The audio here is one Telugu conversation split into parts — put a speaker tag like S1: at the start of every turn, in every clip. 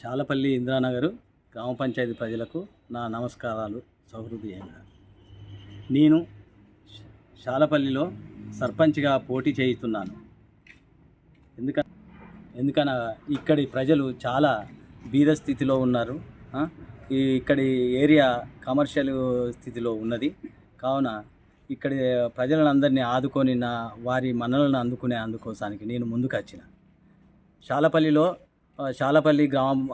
S1: శాలపల్లి ఇందిరానగర్ గ్రామ పంచాయతీ ప్రజలకు నా నమస్కారాలు సౌహృదయంగా. నేను శాలపల్లిలో సర్పంచ్గా పోటీ చేస్తున్నాను ఎందుక ఎందుకనగా ఇక్కడి ప్రజలు చాలా బీద స్థితిలో ఉన్నారు. ఈ ఇక్కడి ఏరియా కమర్షియల్ స్థితిలో ఉన్నది. కావున ఇక్కడి ప్రజలందరినీ ఆదుకొని నా వారి మనలను అందుకునే అందుకోసానికి నేను ముందుకు వచ్చిన. శాలపల్లిలో శాలపల్లి గ్రామం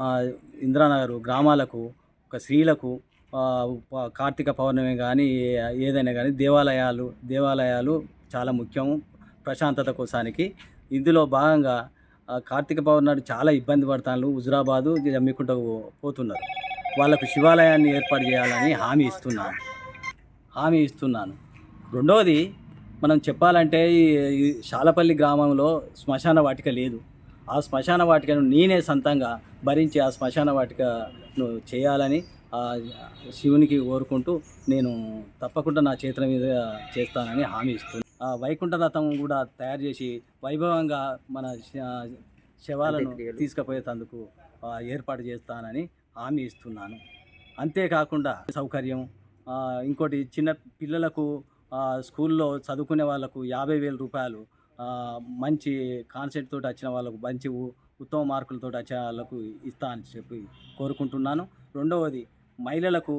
S1: ఇందిరానగర్ గ్రామాలకు ఒక స్త్రీలకు ప- కార్తీక పౌర్ణమి కానీ ఏదైనా కానీ దేవాలయాలు దేవాలయాలు చాలా ముఖ్యం ప్రశాంతత కోసానికి ఇందులో భాగంగా కార్తీక పౌర్ణమి నాడు చాలా ఇబ్బంది పడతాను హుజురాబాదు జమ్మికుంట పోతున్నారు. వాళ్ళకు శివాలయాన్ని ఏర్పాటు చేయాలని హామీ ఇస్తున్నాను. హామీ ఇస్తున్నాను. రెండవది మనం చెప్పాలంటే ఈ ఈ శాలపల్లి గ్రామంలో శ్మశాన వాటిక లేదు. ఆ శ్మశాన వాటికను నేనే సొంతంగా భరించి ఆ శ్మశాన వాటికను చేయాలని ఆ శివునికి కోరుకుంటూ నేను తప్పకుండా నా చేతుల మీద చేస్తానని హామీ ఇస్తున్నాను ఆ వైకుంఠ రథం కూడా తయారు చేసి వైభవంగా మన శవాలను తీసుకుపోయేందుకు ఆ, ఏర్పాటు చేస్తానని హామీ ఇస్తున్నాను. అంతేకాకుండా సౌకర్యం ఇంకోటి చిన్న పిల్లలకు స్కూల్లో చదువుకునే వాళ్ళకు యాభై వేల రూపాయలు మంచి కాన్సెప్ట్ తోటి వచ్చిన వాళ్ళకు మంచి ఉత్తమ మార్కులతో వచ్చిన వాళ్ళకు ఇస్తా అని చెప్పి కోరుకుంటున్నాను. రెండవది మహిళలకు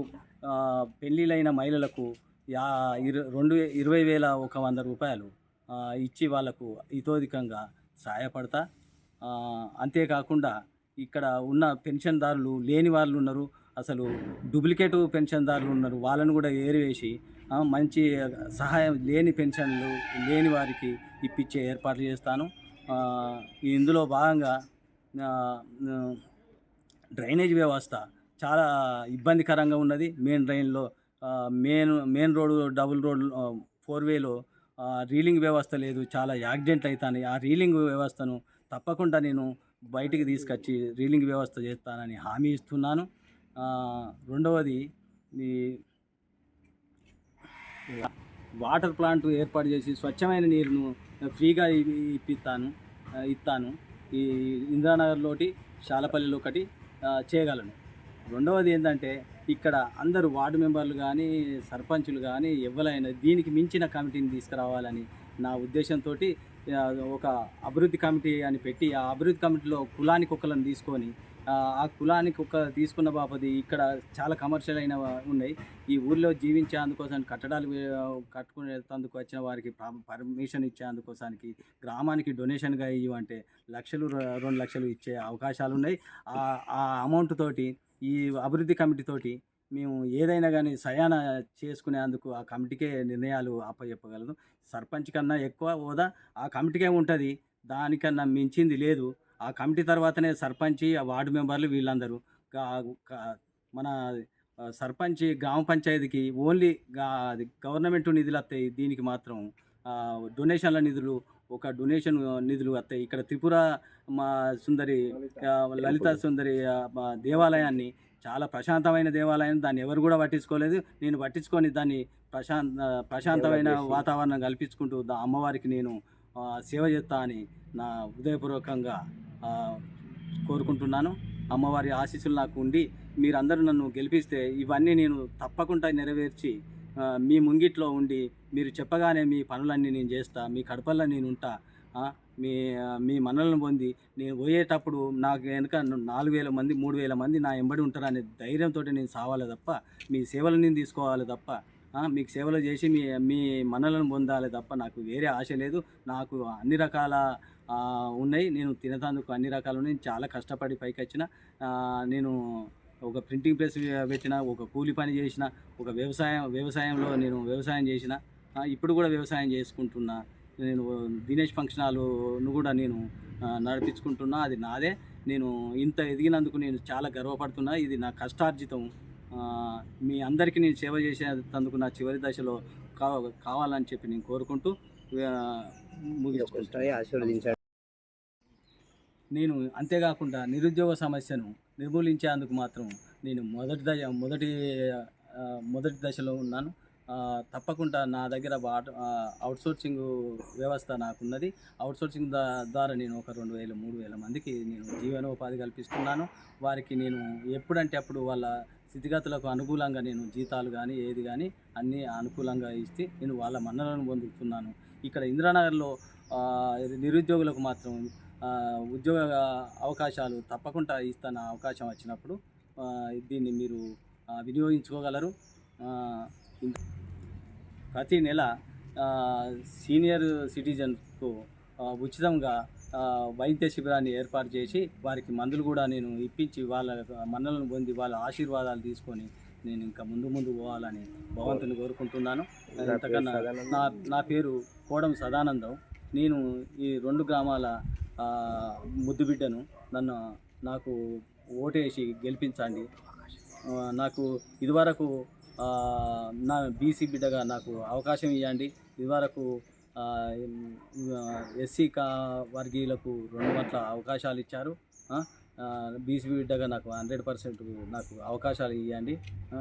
S1: పెళ్ళిళ్ళైన మహిళలకు యా ఇరు రెండు ఇరవై వేల ఒక వంద రూపాయలు ఇచ్చి వాళ్ళకు ఇతోధికంగా సహాయపడతా. అంతేకాకుండా ఇక్కడ ఉన్న పెన్షన్దారులు లేని వాళ్ళు ఉన్నారు. అసలు డూప్లికేట్ పెన్షన్దారులు ఉన్నారు. వాళ్ళను కూడా ఏరివేసి మంచి సహాయం లేని పెన్షన్లు లేని వారికి ఇప్పించే ఏర్పాట్లు చేస్తాను. ఇందులో భాగంగా డ్రైనేజ్ వ్యవస్థ చాలా ఇబ్బందికరంగా ఉన్నది. Main డ్రైన్లో main main road double road four వేలో రీలింగ్ వ్యవస్థ లేదు. చాలా యాక్సిడెంట్లు అవుతాయి ఆ రీలింగ్ వ్యవస్థను తప్పకుండా నేను బయటికి తీసుకొచ్చి రీలింగ్ వ్యవస్థ చేస్తానని హామీ ఇస్తున్నాను. రెండవది ఈ వాటర్ ప్లాంట్ ఏర్పాటు చేసి స్వచ్ఛమైన నీరును ఫ్రీగా ఇప్పిస్తాను ఇస్తాను. ఈ ఇందిరానగర్లోటి శాలపల్లిలో ఒకటి చేయగలను. రెండవది ఏంటంటే ఇక్కడ అందరూ వార్డు మెంబర్లు కానీ సర్పంచులు కానీ ఎవరైనా దీనికి మించిన కమిటీని తీసుకురావాలని నా ఉద్దేశంతో ఒక అభివృద్ధి కమిటీ అని పెట్టి ఆ అభివృద్ధి కమిటీలో కులానికి ఒకళ్ళని తీసుకొని ఆ, కులానికి ఒక తీసుకున్న బాపది ఇక్కడ చాలా కమర్షియల్ అయిన ఉన్నాయి. ఈ ఊర్లో జీవించే అందుకోసం కట్టడాలు వే- కట్టుకునేందుకు వచ్చిన వారికి పర్మిషన్ ఇచ్చే అందుకోసానికి గ్రామానికి డొనేషన్గా ఇవ్వంటే లక్షలు రెండు లక్షలు ఇచ్చే అవకాశాలు ఉన్నాయి. ఆ ఆ అమౌంట్ తోటి ఈ అభివృద్ధి కమిటీ తోటి మేము ఏదైనా కానీ సయాన చేసుకునేందుకు ఆ కమిటీకే నిర్ణయాలు అప్పచెప్పగలదు సర్పంచ్ కన్నా ఎక్కువ హోదా ఆ కమిటీకే ఉంటుంది. దానికన్నా మించింది లేదు. ఆ కమిటీ తర్వాతనే సర్పంచ్ ఆ వార్డు మెంబర్లు వీళ్ళందరూ. మన సర్పంచ్ గ్రామ పంచాయతీకి ఓన్లీ గవర్నమెంట్ నిధులు వస్తాయి. దీనికి మాత్రం డొనేషన్ల నిధులు ఒక డొనేషన్ నిధులు వస్తాయి. ఇక్కడ త్రిపుర మా సుందరి లలిత సుందరి దేవాలయాన్ని చాలా ప్రశాంతమైన దేవాలయం. దాన్ని ఎవరు కూడా పట్టించుకోలేదు. నేను పట్టించుకొని దాన్ని ప్రశాంత ప్రశాంతమైన వాతావరణం కల్పించుకుంటూ అమ్మవారికి నేను సేవ చేస్తా అని నా హృదయపూర్వకంగా కోరుకుంటున్నాను. అమ్మవారి ఆశీస్సులు నాకు ఉండి మీరందరూ నన్ను గెలిపిస్తే ఇవన్నీ నేను తప్పకుండా నెరవేర్చి మీ ముంగిట్లో ఉండి మీరు చెప్పగానే మీ పనులన్నీ నేను చేస్తా మీ కడపల్లో నేను ఉంటా మీ మీ మనలను పొంది నేను పోయేటప్పుడు నాకు వెనుక నాలుగు వేల మంది మూడు వేల మంది నా ఎంబడి ఉంటారనే ధైర్యంతో నేను సావాలి తప్ప మీ సేవలు నేను తీసుకోవాలి తప్ప మీకు సేవలు చేసి మీ మీ మనలను పొందాలి తప్ప నాకు వేరే ఆశ లేదు. నాకు అన్ని రకాల ఉన్నాయి. నేను తినటానికి అన్ని రకాలు ఉన్నాయి. చాలా కష్టపడి పైకి వచ్చిన నేను ఒక ప్రింటింగ్ ప్రెస్ పెట్టిన ఒక కూలి పని చేసిన ఒక వ్యవసాయం వ్యవసాయంలో నేను వ్యవసాయం చేసిన ఇప్పుడు కూడా వ్యవసాయం చేసుకుంటున్నా. నేను దినేష్ ఫంక్షన్ హాల్ను కూడా నేను నడిపించుకుంటున్నా. అది నాదే. నేను ఇంత ఎదిగినందుకు నేను చాలా గర్వపడుతున్నా. ఇది నా కష్టార్జితం మీ అందరికీ నేను సేవ చేసేందుకు నా చివరి దశలో కావాలని చెప్పి నేను కోరుకుంటూ ముగించుకుంటాను
S2: ఆశీర్వదించండి.
S1: నేను అంతేకాకుండా నిరుద్యోగ సమస్యను నిర్మూలించేందుకు మాత్రం నేను మొదటి దశ మొదటి మొదటి దశలో ఉన్నాను. తప్పకుండా నా దగ్గర వాట అవుట్సోర్సింగ్ వ్యవస్థ నాకున్నది. అవుట్సోర్సింగ్ దా ద్వారా నేను ఒక రెండు వేలు మూడు వేల మందికి నేను జీవనోపాధి కల్పిస్తున్నాను. వారికి నేను ఎప్పుడంటే అప్పుడు వాళ్ళ స్థితిగతులకు అనుకూలంగా నేను జీతాలు కానీ ఏది కానీ అన్నీ అనుకూలంగా ఇస్తే నేను వాళ్ళ మన్నలను పొందుతున్నాను. ఇక్కడ ఇందిరానగర్లో నిరుద్యోగులకు మాత్రం ఉద్యోగ అవకాశాలు తప్పకుండా ఇస్తాను అవకాశం వచ్చినప్పుడు దీన్ని మీరు వినియోగించుకోగలరు. ప్రతి నెల సీనియర్ సిటిజన్కు ఉచితంగా వైద్య శిబిరాన్ని ఏర్పాటు చేసి వారికి మందులు కూడా నేను ఇప్పించి వాళ్ళ మన్నలను పొంది వాళ్ళ ఆశీర్వాదాలు తీసుకొని నేను ఇంకా ముందు ముందు పోవాలని భగవంతుని కోరుకుంటున్నాను. ఇంతకన్నా నా నా పేరు కోడం సదానందం. నేను ఈ రెండు గ్రామాల ఆ, ముద్దు బిడ్డను నన్ను నాకు ఓటేసి గెలిపించండి. నాకు ఇదివరకు నా బీసీ బిడ్డగా నాకు అవకాశం ఇవ్వండి. ఇదివరకు ఎస్సీ కా వర్గీయులకు రెండు పట్ల అవకాశాలు ఇచ్చారు. బీసీ బిడ్డగా నాకు హండ్రెడ్ పర్సెంట్ నాకు అవకాశాలు ఇవ్వండి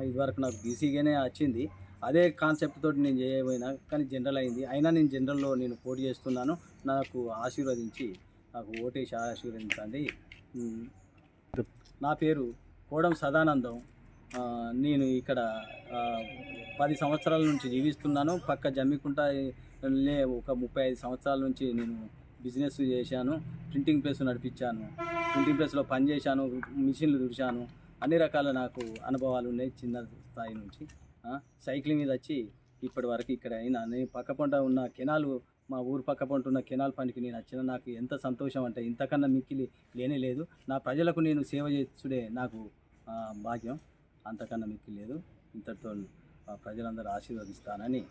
S1: ఇదివరకు నాకు బీసీగానే వచ్చింది. అదే కాన్సెప్ట్ తోటి నేను చేయబోయినా కానీ జనరల్ అయింది. అయినా నేను జనరల్లో నేను పోటీ చేస్తున్నాను. నాకు ఆశీర్వదించి నాకు ఓటేసి ఆశీర్వదించండి. నా పేరు కోడం సదానందం. నేను ఇక్కడ పది సంవత్సరాల నుంచి జీవిస్తున్నాను. పక్క జమ్మికుంట ఒక ముప్పై ఐదు సంవత్సరాల నుంచి నేను బిజినెస్ చేశాను ప్రింటింగ్ ప్రెస్ నడిపించాను ప్రింటింగ్ ప్రెస్లో పనిచేశాను మిషన్లు దుడిచాను అన్ని రకాల నాకు అనుభవాలు ఉన్నాయి చిన్న స్థాయి నుంచి. సైక్లింగ్ మీద వచ్చి ఇప్పటి వరకు ఇక్కడ అయినా నేను పక్క పంట ఉన్న కెనాలు మా ఊరు పక్క పంట ఉన్న కెనాల్ పనికి నేను వచ్చిన నాకు ఎంత సంతోషం అంటే ఇంతకన్నా మిక్కిలి లేనే లేదు. నా ప్రజలకు నేను సేవ చేసుడే నాకు భాగ్యం. అంతకన్నా మిక్కి లేదు. ఇంతటితో ప్రజలందరూ ఆశీర్వదిస్తానని